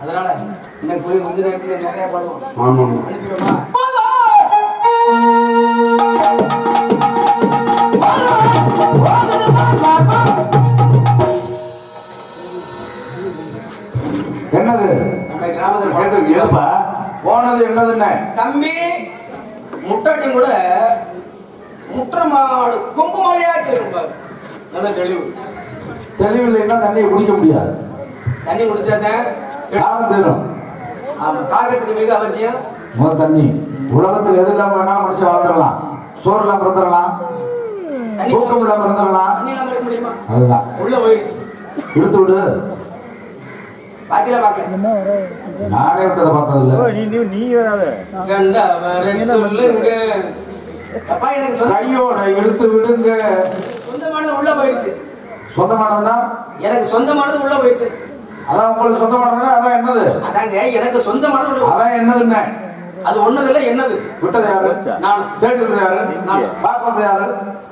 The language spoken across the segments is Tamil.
அதனால இன்னைக்கு போய் கொஞ்ச நேரத்துல நிறைய பண்ணுவோம் என்னது? நம்ம கிராமத்தில். எதுப்பா போனது என்னதுன்னு தம்பி முட்டாட்டியும் கூட முற்ற மாடு கொம்பு மாதிரியா வச்சிருப்பாரு நல்ல தெளிவு. தெளிவில்லைன்னா தண்ணியை குடிக்க முடியாது? தண்ணி குடிச்சாதான் காலம் தரும். ஆமா தாகத்துக்கு மிக அவசியம். முதல் தண்ணி. உலகத்தில் எது இல்லாம வேணா மனுஷன் வாழ்ந்துடலாம் சோறு இல்லாம பிறந்துடலாம் தண்ணி தூக்கம் இல்லாம முடியுமா? அதுதான். உள்ள போயிடுச்சு. எடுத்து விடு. நானே விட்டதை பார்த்ததில்ல. நீ நீ வராத. சொல்லுங்க. அப்பா எனக்கு சொந்த கையோட எடுத்து விடுங்க. சொந்தமானது உள்ள போயிடுச்சு. சொந்தமானதுன்னா? எனக்கு சொந்தமானது உள்ள போயிடுச்சு. அதான் உங்களுக்கு சொந்தமானதுன்னா அதான் என்னது? அதாங்க எனக்கு சொந்தமானது உள்ள போயிடுச்சு. அதான் என்னதுன்னு? அது ஒண்ணும் இல்ல என்னது? விட்டது யாரு? நான். தேடுறது யாரு? பார்க்கறது யாரு?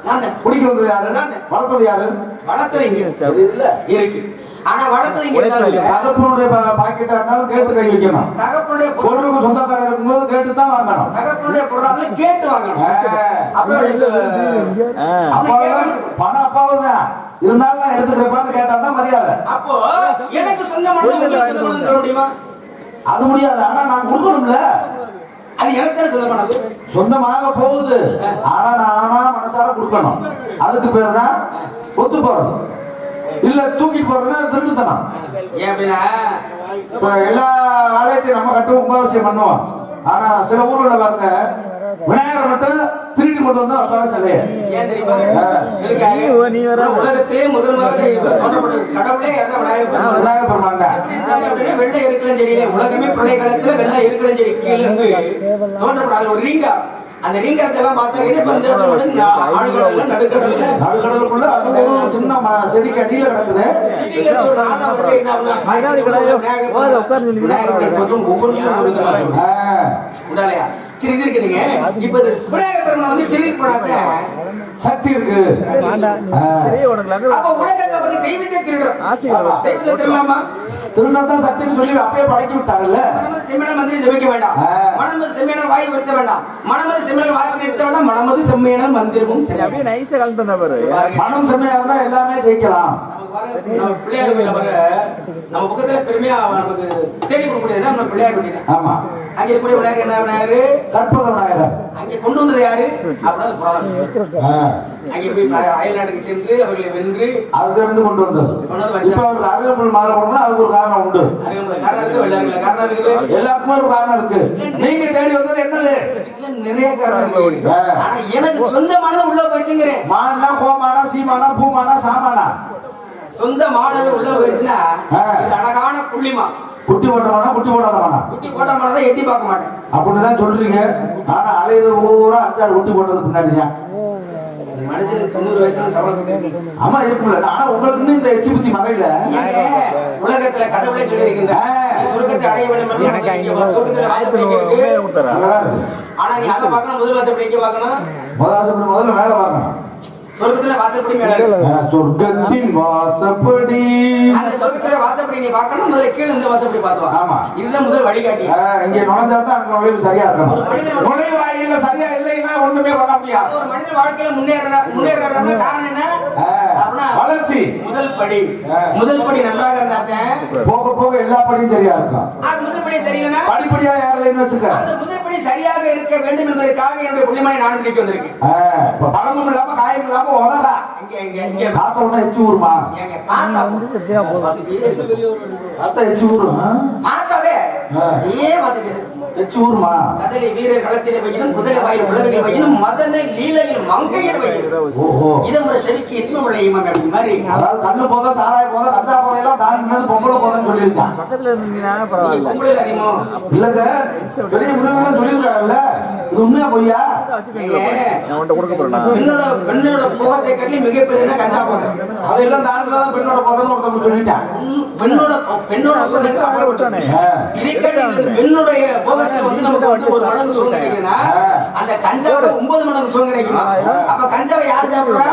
நான். குடிக்கிறது யாரு? வளர்த்தது யாரு? வளர்த்தது இங்க. இல்ல இருக்கு. ஆனா வளர்த்தது இங்க இருந்தாலும் தகப்பனுடைய பாக்கெட்டா இருந்தாலும் கேட்டு கை வைக்கணும். தகப்பனுடைய பொருள் பொருளுக்கு சொந்தக்காரர் இருக்கும்போது கேட்டு தான் வாங்கணும். தகப்பனுடைய பொருளாதார கேட்டு வாங்கணும். அப்ப பணம் அப்பாவும் தான். இருந்தாலும் நான் எடுத்துக்கிறப்பான்னு கேட்டா தான் மரியாதை. அப்போ எனக்கு சொந்தமானது சொல்ல முடியுமா? அது முடியாது. ஆனா நான் கொடுக்கணும்ல. அது எனக்கு சொந்தமானது சொந்தமாக போகுது. ஆனா நானா மனசார கொடுக்கணும். அதுக்கு பேர் தான் ஒத்து போறது. இல்ல தூக்கி போறதுன்னா திருட்டுத்தனம். ஏன் அப்படின்னா? இப்ப எல்லா ஆலயத்தையும் நம்ம கட்டுவோம் கும்பாபிஷேகம் பண்ணுவோம். ஆனா சில ஊர்ல பாருங்க கொண்டு வந்தா அப்பா சிலைய ஏன் தெரியுமா? எதுக்காக? நீ வர உலகத்திலே முதல் முதல்ல தோன்றப்பட்ட கடவுளே யாருன்னா விநாயகர் பெருமாள். விநாயகர் பெருமான் தான் எப்படி இருந்தாங்க அப்படின்னா வெள்ளை இருக்கலஞ்செடியிலே உலகமே பிரளய காலத்துல வெள்ளை இருக்கலஞ்செடி கீழ இருந்து தோன்றப்படாத ஒரு ரீங்கா அந்த ரீங்கரத்தை எல்லாம் பார்த்தாங்கன்னா இப்ப இந்த இடத்துல வந்து நா- ஆழ்கடல்ல நடுக்கடல்ல. நடுக்கடலுக்குள்ள அது ஒரு சின்ன ம- செடிக்கு அடியில கிடக்குது. சிட்டில ஒரு நாலா வந்து என்ன ஆகுதுன்னா, விநாயகர் போதும், உட்கார்ந்து சொல்லி விநாயகருடைய தோற்றம் ஒவ்வொன்றும் கொடுக்குறாங்க. ஆ, உண்டாலையா? சரி இது இருக்குதுங்க இப்ப இது விநாயகர் வந்து திரும்பி போனாக்க சக்தி இருக்கு அப்ப உலகத்துல வந்து தெய்வத்தை திருடுறோம். தெய்வத்தை திருடலாமா திருநத்தான் சக்தின்னு சொல்லி அப்பயே பழக்கி விட்டாங்கல்ல? மனமது செம்மையான மந்திரி ஜபிக்க வேண்டாம். மனமது செம்மையான வாய் வருத்த வேண்டாம். மனமது செம்மையான வாசனை நிறுத்த வேண்டாம். மனமது செம்மையான மந்திரமும் சரி அப்படியே நைஸா கலந்து பாரு. மனம் செம்மையா இருந்தா எல்லாமே ஜெயிக்கலாம். நம்ம பிள்ளையார் பாருங்க, நம்ம பக்கத்துல பெருமையா நமக்கு தேடி கொடுக்க முடியாது நம்ம பிள்ளையார் கோயில். ஆமா. அங்க இருக்கக்கூடிய விநாயகர் என்ன விநாயகர்? கற்பக விநாயகர். அங்கே கொண்டு வந்தது யாரு? அப்படின்னா அங்கே போய் அ- அயல் நாட்டுக்கு சென்று அவர்களை வென்று அங்க இருந்து கொண்டு வந்தது. இப்ப அவருக்கு அருகம்புல் மாலை போடணும்னா அதுக்கு ஒரு காரணம் உண்டு. எல்லாருக்குமே ஒரு காரணம் இருக்கு. நீங்க தேடி வந்தது என்னது? நிறைய காரணம் எனக்கு சொந்தமானது உள்ள போயிடுச்சுங்கிறேன். மானா கோமானா சீமானா பூமானா சாமானா? சொந்தமானது உள்ள போயிடுச்சுன்னா அழகான புள்ளிமா குட்டி போட்டமானா குட்டி போடாதமானா குட்டி போட்ட மாதிரி தான் எட்டி பார்க்க மாட்டேன். அப்படின்னு தான் சொல்றீங்க. ஆனா அலையுது ஊரா அஞ்சாறு குட்டி போட்டதுக்கு தான். அது மனுஷனுக்கு தொண்ணூறு வயசுல சவரத்துக்கு ஆமா இருக்குல்ல ஆனா உங்களுக்கு இந்த எச்சி புத்தி மறையில? உலகத்துல கடவுளே சொல்லி இருக்குங்க சொர்க்கத்தை அடைய வேண்டும் சொர்க்கத்துல வாசப்படி இருக்கு. ஆனா நீ அதை பார்க்கணும் முதல் வாசப்படி எங்க பார்க்கணும்? முதலாசப்படி முதல்ல மேல பார்க்கணும். சொர்க்கத்துல வாசப்படி சொர்க்கத்தின் வாசப்படி. அந்த சொர்க்கத்துல வாசப்படி நீ பார்க்கணும் முதல்ல கீழே இந்த வாசப்படி பார்த்து வா ஆமா. இதுதான் முதல் வழிகாட்டி. இங்க நுழைஞ்சாதான் அங்க நுழைவு சரியா நுழைவாயில சரியா இல்லைன்னா ஒண்ணுமே பண்ண முடியாது. ஒரு மனிதன் வாழ்க்கையில முன்னேற முன்னேறாருன்னா காரணம் என்ன? வளர்ச்சி. முதல் படி. முதல் படி நன்றாக இருந்தாத்தேன் போக போக எல்லா படியும் சரியா இருக்கும். அது முதல் படி சரியில்லைன்னா? படிப்படியா யாரில்லைன்னு வச்சுக்க. அந்த முதல் படி சரியாக இருக்க வேண்டும் என்பதற்காக என்னுடைய புள்ளிமனை நான் பிடிக்க வந்திருக்கேன். பழமும் இல்லாம காயும் இல்லாம உதறா இங்க இங்க இங்க. பார்த்த உடனே எச்சி ஊருமா எங்க பார்த்தா பார்த்தா எச்சி ஊரும் ஆ? பார்த்தாவே ஆ. ஏ பார்த்துட்டு எச்சி ஊருமா கதலி வீரர் களத்திலே வையினும் குதிரை வாயில் உழவையில் வையினும் மதனை லீலையில் மங்கையர் வையினும் ஓஹோ. ஒரு செடிக்கு அப்படி மாதிரி. அதாவது கண்ணு போதும் சாராய போதும் கச்சா போதையெல்லாம் தாண்டினது பொம்பளை போதும்னு சொல்லியிருக்கான் பக்கத்துல இருந்தீங்கன்னா பரவாயில்ல. பொம்பளையில் அதிகமோ. இல்லங்க. பெரிய முன்னாடி சொல்லியிருக்காங்கல்ல இது உண்மையா பொய்யா? பெண்ணோட பெண்ணோட போகத்தை கட்டி மிகப்பெரிய கஞ்சா போதை? அதெல்லாம் பெண்ணோட போதும்னு ஒருத்தவங்க சொல்லிட்டான். பெண்ணோட பெண்ணோட போதை அவ்வளவு விட்டானே. இதை கேட்டு பெண்ணுடைய வந்து நமக்கு வந்து ஒரு மடங்கு கிடைக்குதுன்னா அந்த கஞ்சாவோட ஒன்பது மடங்கு சுகம் கிடைக்கும்? அப்ப கஞ்சாவை யார் சாப்பிடுறா?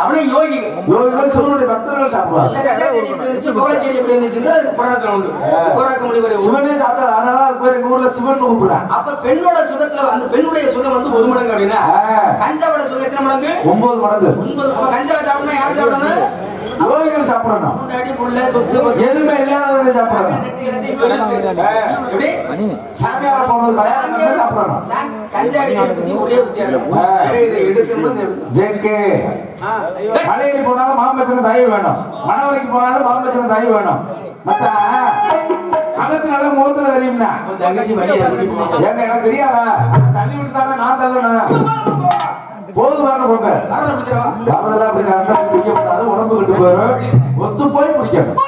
அப்படியே யோகி. யோகிகள் சிவனுடைய பக்தர்கள் சாப்பிடுவாங்க செடி இப்படி இருந்துச்சுன்னா புராணத்துல உண்டு. கோராக்க உண்டு. சிவனே சாப்பிட்டாரு அதனால அது பேர் எங்க ஊர்ல சிவன் கூப்பிடுறாங்க அப்ப பெண்ணோட சுகத்துல அந்த பெண்ணுடைய சுகம் வந்து ஒரு மடங்கு அப்படின்னா. கஞ்சாவோட சுகம் எத்தனை மடங்கு? ஒன்பது மடங்கு. ஒன்பது. அப்ப கஞ்சாவை சாப்பிடணும் யார் சாப்பிடணும்? யோகிகள் சாப்பிடணும். புள்ள சொத்து இல்லாதவங்க சாப்பிடணும். சாமியார போனது சாப்பிடணும். கஞ்சா அடிக்கிறத ஒரே. மலையில் போனாலும் மாம்பச்சன தயவு வேணும். மணவரைக்கு போனாலும் மாம்பச்சன தயவு வேணும். மச்சான் அகத்து நல்ல முகத்துல தெரியும்னா? தங்கச்சி எனக்கு தெரியாதா? தள்ளி விட்டுட்டாங்க நான் தள்ளணும் போது பாருங்க போங்க. வரதை பிடிச்சிடவா? யாரெல்லாம் அப்படி நடந்தா பிடிக்க கூடாது உடம்பு கிட்டு போயிடும் ஒத்து போய் பிடிக்கணும்.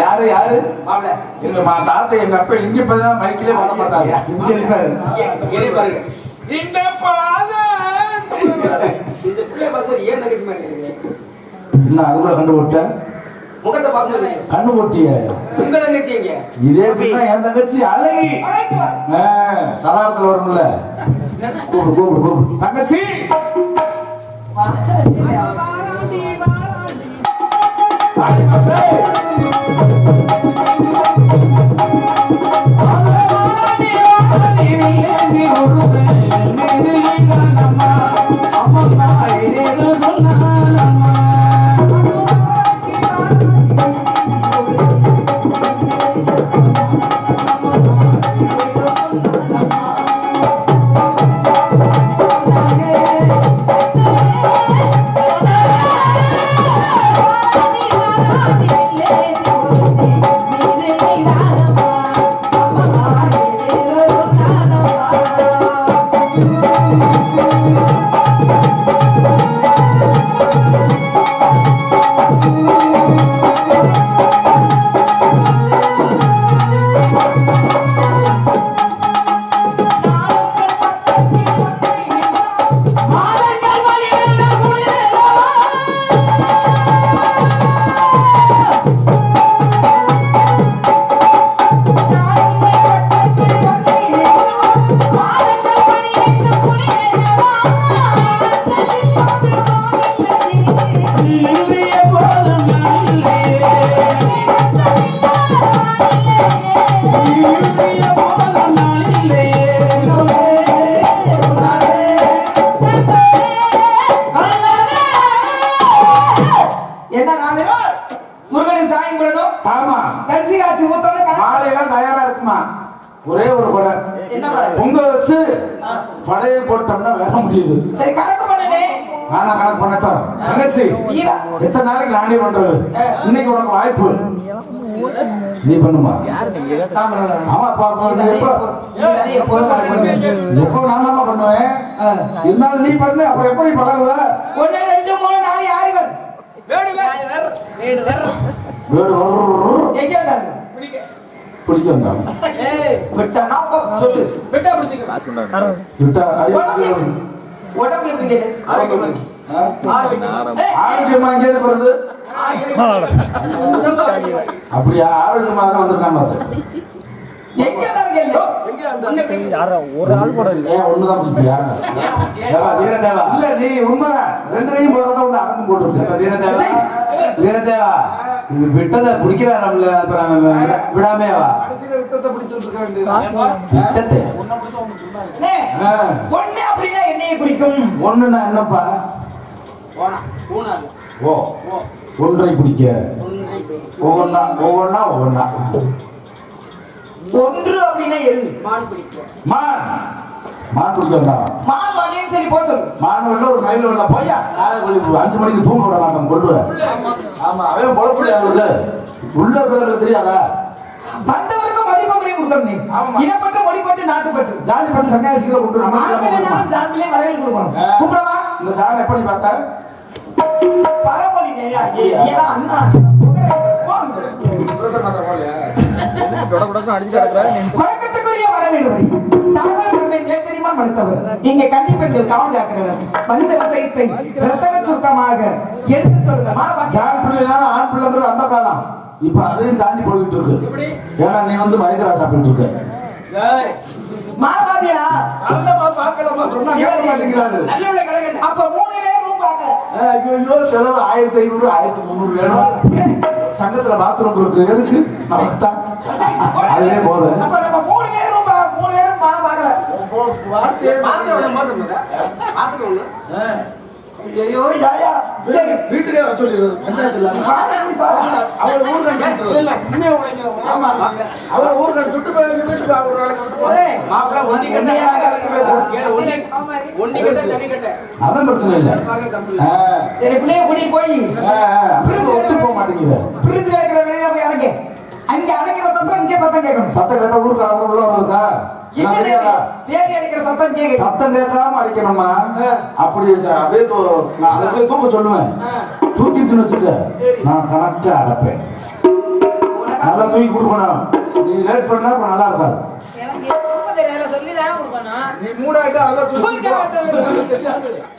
யாரு யாரு? மாப்பிள்ளை, எங்க மா தாத்தா எங்க அப்பா லிங்கப்பா தான் மைக்கிலே வர மாட்டாங்க. இங்க இருக்காரு இங்க, இங்க பாருங்க. இந்த பாதம் இந்த பிள்ளைய பார்க்கும்போது ஏன் இருக்கு? என்ன அதுக்குள்ள கண்டு போட்ட? முகத்தை பார்க்கும்போது கண்ணு போட்டிய. உங்க தங்கச்சி எங்க இதே பின்னா என் தங்கச்சி அழகி. சதாரத்துல வரும்ல. கூப்பிடு கூப்பிடு கூப்பிடு. தங்கச்சி! ஆடி மச்சே. என்ன ஒரே ஒரு குறை? பொங்க வச்சு படையல் போட்டோம்னா வேற முடியுது. சரி கணக்கு பண்ணனே நானா கணக்கு பண்ணட்டும். தங்கச்சி எத்தனை நாளைக்கு நானே பண்றது? இன்னைக்கு உனக்கு வாய்ப்பு. நீ பண்ணுமா? ஆமா பாப்பா நீ எப்போ? நான் தான் பண்ணுவேன்? இருந்தாலும் நீ பண்ணு அப்புறம் எப்படி பழகுவ? ஒன்னு ரெண்டு மூணு நாலு ஆறு பேர். வீடு வர்றர்ரு. எங்க வந்தாரு பிடிக்க வந்தாங்க விட்டா நான் சொல்லு. விட்டா பிடிச்சிக்க. விட்டா ஐயோ, உடம்பு எப்படி? கேளு? ஆரோக்கியமா வருது ஆரோக்கியமா அப்படியா? ஆரோக்கியமா தான் வந்திருக்கான் எங்க வந்தாரு கேளு. ஏன் ஒண்ணுதான் நீ உண்மை ரெண்டையும் போடுறத ஒண்ணு அடக்கம் போட்டுருக்கு. வீரதேவா வீரதேவா இது விட்டதை பிடிக்கிறா நம்மள அப்புறம் விட- விடாமே வா. விட்டத்தை. ஒண்ணு அப்படின்னா என்னைய குறிக்கும்? ஒண்ணுன்னா என்னப்பா? ஓ ஒன்றை பிடிக்க. ஒவ்வொன்னா ஒவ்வொன்னா ஒவ்வொன்னா. ஒன்று அப்படின்னா எது மான் பிடிக்க. மான். மான் பிடிக்க வந்தான் மான் வரலைன்னு சரி போ சொல்லு. மான் வெள்ள ஒரு மயில் வெள்ள போயா கொஞ்சம் அஞ்சு மணிக்கு தூங்க விட மாட்டேன் கொள்ளுவேன் ஆமா அவன் பொழப்புல உள்ள? இருக்கிறவங்களுக்கு தெரியாதா? வந்தவருக்கும் மதிப்பு முறை கொடுக்கணும் நீ. இனப்பட்டு மொழிப்பட்டு நாட்டுப்பட்டு. ஜாதி பட்டு சன்னியாசிகளை கொண்டு நம்ம ஜான்பிலே வரவேல் கொடுக்கணும். கூப்பிடவா? இந்த சாணம் எப்படி பார்த்தா பரமொழி அண்ணா. வரவேல்வரி தாங்கள் உங்களை மறுத்தவர் இங்கே கண்டிப்பெண்கள் கவனம் காக்கிறவர். வந்த விஷயத்தை ரத்தன சுருக்கமாக எடுத்து சொல்லுங்க ஆண் பிள்ளைங்கிறது அந்த காலம். இப்ப அதையும் தாண்டி போயிட்டு இருக்கு. ஏன்னா நீ வந்து மயக்கரா சாப்பிட்டு இருக்க. மாணவாதியா நல்லமா பார்க்கலாமா? சொன்னா கேட்க மாட்டேங்கிறாரு. அப்ப மூணு பேர் ரூம் பார்க்கல ஐயோ செலவு ஆயிரத்தி ஐநூறு ஆயிரத்தி முந்நூறு வேணும். சங்கத்துல பாத்ரூம் இருக்கு எதுக்கு? நமக்கு தான். அதுவே போதும் அப்ப நம்ம மூணு பேர் ரூம் மூணு பேரும் மானம் பார்க்கல பாத்திரம் மோசம் பாத்திரம் ஒண்ணு ஐயோ யாயா சரி வீட்டுக்கே வர சொல்லிடுறது. பஞ்சாயத்துல அவர் ஊர் உழைக்கிறோம் ஆமா அவர் ஊர் கடை சுட்டு போய் வீட்டுக்கு ஒரு நாளைக்கு. மாப்பிள்ள ஒண்ணி கட்ட ஒண்ணி கட்ட. தனி கட்ட அதான் பிரச்சனை இல்லை. ஆ, சரி பிள்ளைய கூட்டிட்டு போய். ஆ, ஆ, பிரிஞ்சு ஒத்து போக மாட்டேங்குது. பிரிஞ்சு கிடக்கிற வெளியில போய் அடைக்க அங்க அடைக்கிற சத்தம் இங்க சத்தம் கேட்கணும். சத்தம் கேட்ட ஊருக்கு உள்ள வருதா தேடி அடைக்கிற சத்தம் கேட்குது சத்தம் கேட்காம அடிக்கணுமா அப்படி அப்படியே நான் அதை போய் தூக்க சொல்லுவேன். தூக்கிச்சுன்னு வச்சுக்க. நான் கணக்கா அடைப்பேன். நல்லா தூக்கி கொடுக்கணும் நீ லேட் பண்ணா அப்புறம் நல்லா இருக்காது. நீ அதெல்லாம் தூக்கி